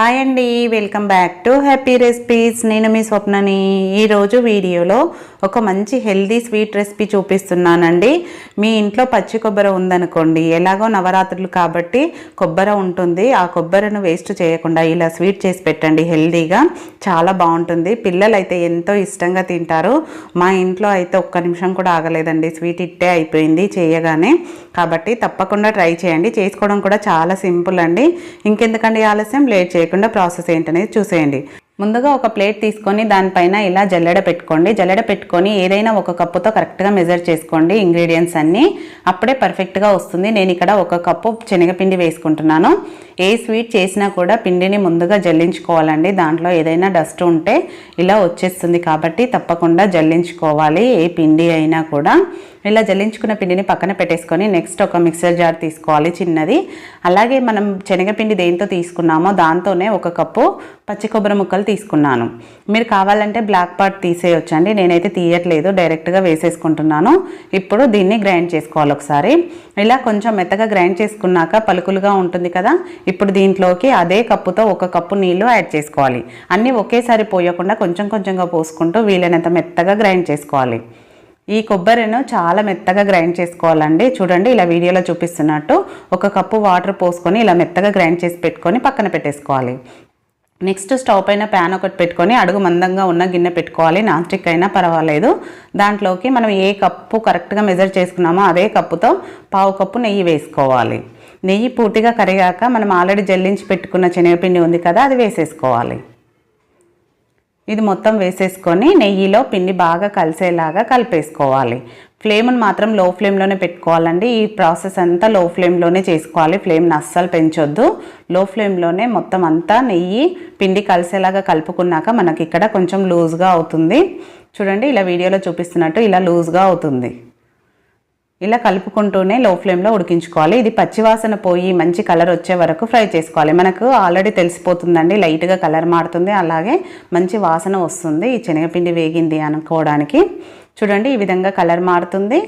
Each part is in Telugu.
హాయ్ అండి welcome back to happy recipes నేను మీ స్వప్నని. ఈరోజు వీడియోలో ఒక మంచి హెల్దీ స్వీట్ రెసిపీ చూపిస్తున్నానండి. మీ ఇంట్లో పచ్చి కొబ్బరి ఉందనుకోండి ఎలాగో నవరాత్రులు కాబట్టి కొబ్బరి ఉంటుంది. ఆ కొబ్బరిను వేస్ట్ చేయకుండా ఇలా స్వీట్ చేసి పెట్టండి హెల్దీగా చాలా బాగుంటుంది. పిల్లలు అయితే ఎంతో ఇష్టంగా తింటారు. మా ఇంట్లో అయితే ఒక్క నిమిషం కూడా ఆగలేదండి. స్వీట్ ఇట్టే అయిపోయింది చేయగానే. కాబట్టి తప్పకుండా ట్రై చేయండి. చేసుకోవడం కూడా చాలా సింపుల్ అండి. ఇంకెందుకండి ఆలస్యం? లేట్ చేయకుండా ప్రాసెస్ ఏంటనేది చూసేయండి. ముందుగా ఒక ప్లేట్ తీసుకొని దానిపైన ఇలా జల్లెడ పెట్టుకోండి. జల్లెడ పెట్టుకొని ఏదైనా ఒక కప్పుతో కరెక్ట్గా మెజర్ చేసుకోండి ఇంగ్రీడియంట్స్ అన్నీ. అప్పుడే పర్ఫెక్ట్గా వస్తుంది. నేను ఇక్కడ ఒక కప్పు శనగపిండి వేసుకుంటున్నాను. ఏ స్వీట్ చేసినా కూడా పిండిని ముందుగా జల్లించుకోవాలండి. దాంట్లో ఏదైనా డస్ట్ ఉంటే ఇలా వచ్చేస్తుంది కాబట్టి తప్పకుండా జల్లించుకోవాలి. ఏ పిండి అయినా కూడా. ఇలా జల్లించుకున్న పిండిని పక్కన పెట్టేసుకొని నెక్స్ట్ ఒక మిక్సర్ జార్ తీసుకోవాలి చిన్నది. అలాగే మనం శనగపిండి దేంతో తీసుకున్నామో దాంతోనే ఒక కప్పు పచ్చి కొబ్బరి ముక్కలు తీసుకున్నాను. మీరు కావాలంటే బ్లాక్ పార్ట్ తీసేయొచ్చండి. నేనైతే తీయట్లేదు. డైరెక్ట్గా వేసేసుకుంటున్నాను. ఇప్పుడు దీన్ని గ్రైండ్ చేసుకోవాలి ఒకసారి. ఇలా కొంచెం మెత్తగా గ్రైండ్ చేసుకున్నాక పలుకులుగా ఉంటుంది కదా ఇప్పుడు దీంట్లోకి అదే కప్పుతో ఒక కప్పు నీళ్ళు యాడ్ చేసుకోవాలి. అన్నీ ఒకేసారి పోయకుండా కొంచెం కొంచెంగా పోసుకుంటూ వీలైనంత మెత్తగా గ్రైండ్ చేసుకోవాలి. ఈ కొబ్బరిను చాలా మెత్తగా గ్రైండ్ చేసుకోవాలండి. చూడండి ఇలా వీడియోలో చూపిస్తున్నట్టు ఒక కప్పు వాటర్ పోసుకొని ఇలా మెత్తగా గ్రైండ్ చేసి పెట్టుకొని పక్కన పెట్టేసుకోవాలి. నెక్స్ట్ స్టవ్ పైన ప్యాన్ ఒకటి పెట్టుకొని అడుగు మందంగా ఉన్న గిన్నె పెట్టుకోవాలి. నాన్ స్టిక్ అయినా పర్వాలేదు. దాంట్లోకి మనం ఏ కప్పు కరెక్ట్గా మెజర్ చేసుకున్నామో అదే కప్పుతో పావు కప్పు నెయ్యి వేసుకోవాలి. నెయ్యి పూర్తిగా కరిగాక మనం ఆల్రెడీ జల్లించి పెట్టుకున్న శనగపిండి ఉంది కదా అది వేసేసుకోవాలి. ఇది మొత్తం వేసేసుకొని నెయ్యిలో పిండి బాగా కలిసేలాగా కలిపేసుకోవాలి. ఫ్లేమ్ని మాత్రం లో ఫ్లేమ్లోనే పెట్టుకోవాలండి. ఈ ప్రాసెస్ అంతా లో ఫ్లేమ్లోనే చేసుకోవాలి. ఫ్లేమ్ని అస్సలు పెంచొద్దు. లో ఫ్లేమ్లోనే మొత్తం అంతా నెయ్యి పిండి కలిసేలాగా కలుపుకున్నాక మనకి ఇక్కడ కొంచెం లూజ్గా అవుతుంది. చూడండి ఇలా వీడియోలో చూపిస్తున్నట్టు ఇలా లూజ్గా అవుతుంది. ఇలా కలుపుకుంటూనే లో ఫ్లేమ్లో ఉడికించుకోవాలి. ఇది పచ్చివాసన పోయి మంచి కలర్ వచ్చే వరకు ఫ్రై చేసుకోవాలి. మనకు ఆల్రెడీ తెలిసిపోతుందండి లైట్గా కలర్ మారుతుంది అలాగే మంచి వాసన వస్తుంది ఈ శనగపిండి వేగింది అనుకోవడానికి. చూడండి ఈ విధంగా కలర్ మారుతుంది.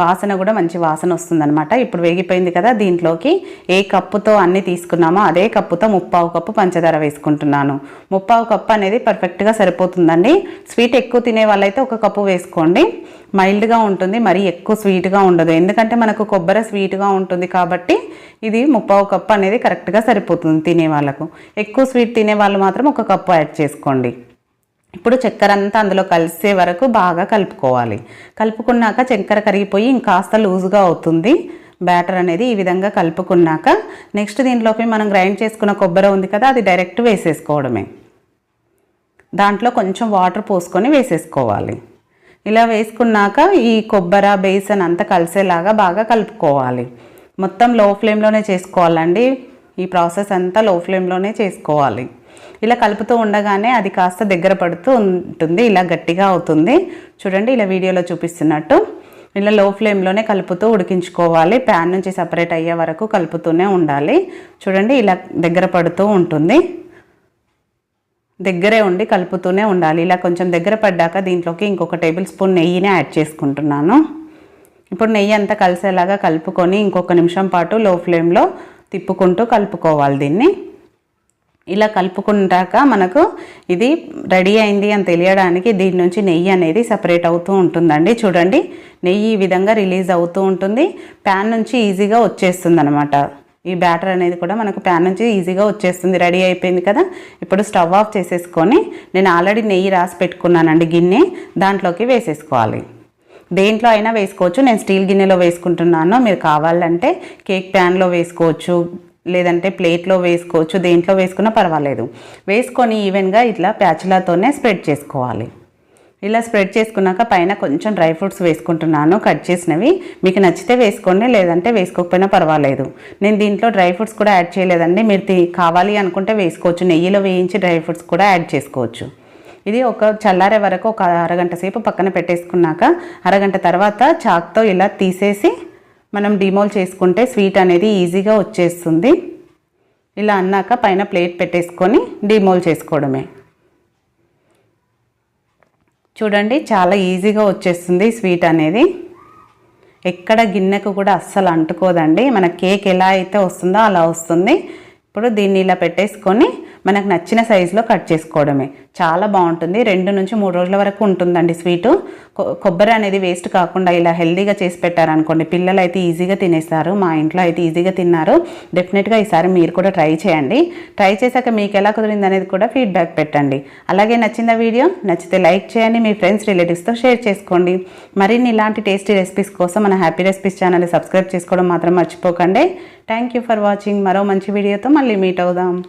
వాసన కూడా మంచి వాసన వస్తుందనమాట ఇప్పుడు వేగిపోయింది కదా దీంట్లోకి ఏ కప్పుతో అన్ని తీసుకున్నామో అదే కప్పుతో ముప్పావు కప్పు పంచదార వేసుకుంటున్నాను. ముప్పావు కప్పు అనేది పర్ఫెక్ట్గా సరిపోతుందండి. స్వీట్ ఎక్కువ తినే వాళ్ళైతే ఒక కప్పు వేసుకోండి. మైల్డ్గా ఉంటుంది మరీ ఎక్కువ స్వీట్గా ఉండదు. ఎందుకంటే మనకు కొబ్బరి స్వీట్గా ఉంటుంది కాబట్టి ఇది ముప్పావు కప్పు అనేది కరెక్ట్గా సరిపోతుంది తినే వాళ్ళకు. ఎక్కువ స్వీట్ తినే వాళ్ళు మాత్రం ఒక కప్పు యాడ్ చేసుకోండి. ఇప్పుడు చక్కెర అంతా అందులో కలిసే వరకు బాగా కలుపుకోవాలి. కలుపుకున్నాక చక్కెర కరిగిపోయి ఇంకాస్త లూజుగా అవుతుంది. బ్యాటర్ అనేది ఈ విధంగా కలుపుకున్నాక నెక్స్ట్ దీంట్లోకి మనం గ్రైండ్ చేసుకున్న కొబ్బరి ఉంది కదా అది డైరెక్ట్ వేసేసుకోవడమే. దాంట్లో కొంచెం వాటర్ పోసుకొని వేసేసుకోవాలి. ఇలా వేసుకున్నాక ఈ కొబ్బరి బేసన్ అంతా కలిసేలాగా బాగా కలుపుకోవాలి. మొత్తం లో ఫ్లేమ్లోనే చేసుకోవాలండి. ఈ ప్రాసెస్ అంతా లో ఫ్లేమ్లోనే చేసుకోవాలి. ఇలా కలుపుతూ ఉండగానే అది కాస్త దగ్గర పడుతూ ఉంటుంది ఇలా గట్టిగా అవుతుంది. చూడండి ఇలా వీడియోలో చూపిస్తున్నట్టు. ఇలా లో ఫ్లేమ్లోనే కలుపుతూ ఉడికించుకోవాలి. ప్యాన్ నుంచి సపరేట్ అయ్యే వరకు కలుపుతూనే ఉండాలి. చూడండి ఇలా దగ్గర పడుతూ ఉంటుంది. దగ్గరే ఉండి కలుపుతూనే ఉండాలి. ఇలా కొంచెం దగ్గర పడ్డాక దీంట్లోకి ఇంకొక టేబుల్ స్పూన్ నెయ్యిని యాడ్ చేసుకుంటున్నాను. ఇప్పుడు నెయ్యి అంతా కలిసేలాగా కలుపుకొని ఇంకొక నిమిషం పాటు లో ఫ్లేమ్లో తిప్పుకుంటూ కలుపుకోవాలి దీన్ని. ఇలా కలుపుకుంటాక మనకు ఇది రెడీ అయింది అని తెలియడానికి దీని నుంచి నెయ్యి అనేది సపరేట్ అవుతూ ఉంటుందండి. చూడండి నెయ్యి ఈ విధంగా రిలీజ్ అవుతూ ఉంటుంది. ప్యాన్ నుంచి ఈజీగా వచ్చేస్తుంది అనమాట ఈ బ్యాటర్ అనేది కూడా మనకు ప్యాన్ నుంచి ఈజీగా వచ్చేస్తుంది. రెడీ అయిపోయింది కదా? ఇప్పుడు స్టవ్ ఆఫ్ చేసేసుకొని నేను ఆల్రెడీ నెయ్యి రాసి పెట్టుకున్నానండి గిన్నె. దాంట్లోకి వేసేసుకోవాలి. దేంట్లో అయినా వేసుకోవచ్చు. నేను స్టీల్ గిన్నెలో వేసుకుంటున్నాను. మీరు కావాలంటే కేక్ ప్యాన్లో వేసుకోవచ్చు. లేదంటే ప్లేట్లో వేసుకోవచ్చు దేంట్లో వేసుకున్నా పర్వాలేదు. వేసుకొని ఈవెన్గా ఇట్లా ప్యాచులతోనే స్ప్రెడ్ చేసుకోవాలి. ఇలా స్ప్రెడ్ చేసుకున్నాక పైన కొంచెం డ్రై ఫ్రూట్స్ వేసుకుంటున్నాను కట్ చేసినవి. మీకు నచ్చితే వేసుకోండి లేదంటే వేసుకోకపోయినా పర్వాలేదు. నేను దీంట్లో డ్రై ఫ్రూట్స్ కూడా యాడ్ చేయలేదండి. మీరు తి- కావాలి అనుకుంటే వేసుకోవచ్చు. నెయ్యిలో వేయించి డ్రై ఫ్రూట్స్ కూడా యాడ్ చేసుకోవచ్చు. ఇది ఒక చల్లారే వరకు ఒక అరగంట సేపు పక్కన పెట్టేసుకున్నాక అరగంట తర్వాత చాక్తో ఇలా తీసేసి మనం డిమోల్ చేసుకుంటే స్వీట్ అనేది ఈజీగా వచ్చేస్తుంది. ఇలా అన్నాక పైన ప్లేట్ పెట్టేసుకొని డిమోల్ చేసుకోవడమే. చూడండి చాలా ఈజీగా వచ్చేస్తుంది స్వీట్ అనేది. ఎక్కడ గిన్నెకు కూడా అస్సలు అంటుకోదండి. మన కేక్ ఎలా అయితే వస్తుందో అలా వస్తుంది. ఇప్పుడు దీన్ని ఇలా పెట్టేసుకొని మనకు నచ్చిన సైజులో కట్ చేసుకోవడమే. చాలా బాగుంటుంది. రెండు నుంచి మూడు రోజుల వరకు ఉంటుందండి స్వీటు కొ- కొబ్బరి అనేది వేస్ట్ కాకుండా ఇలా హెల్దీగా చేసి పెట్టారనుకోండి పిల్లలు అయితే ఈజీగా తినేస్తారు. మా ఇంట్లో అయితే ఈజీగా తిన్నారు. డెఫినెట్గా ఈసారి మీరు కూడా ట్రై చేయండి. ట్రై చేశాక మీకు ఎలా కుదిరింది అనేది కూడా ఫీడ్బ్యాక్ పెట్టండి. అలాగే నచ్చిన వీడియో నచ్చితే లైక్ చేయండి మీ ఫ్రెండ్స్ రిలేటివ్స్తో షేర్ చేసుకోండి. మరిన్ని ఇలాంటి టేస్టీ రెసిపీస్ కోసం మన హ్యాపీ రెసిపీస్ ఛానల్ సబ్స్క్రైబ్ చేసుకోవడం మాత్రం మర్చిపోకండి. థ్యాంక్ యూ ఫర్ వాచింగ్ మరో మంచి వీడియోతో మళ్ళీ మీట్ అవుదాం.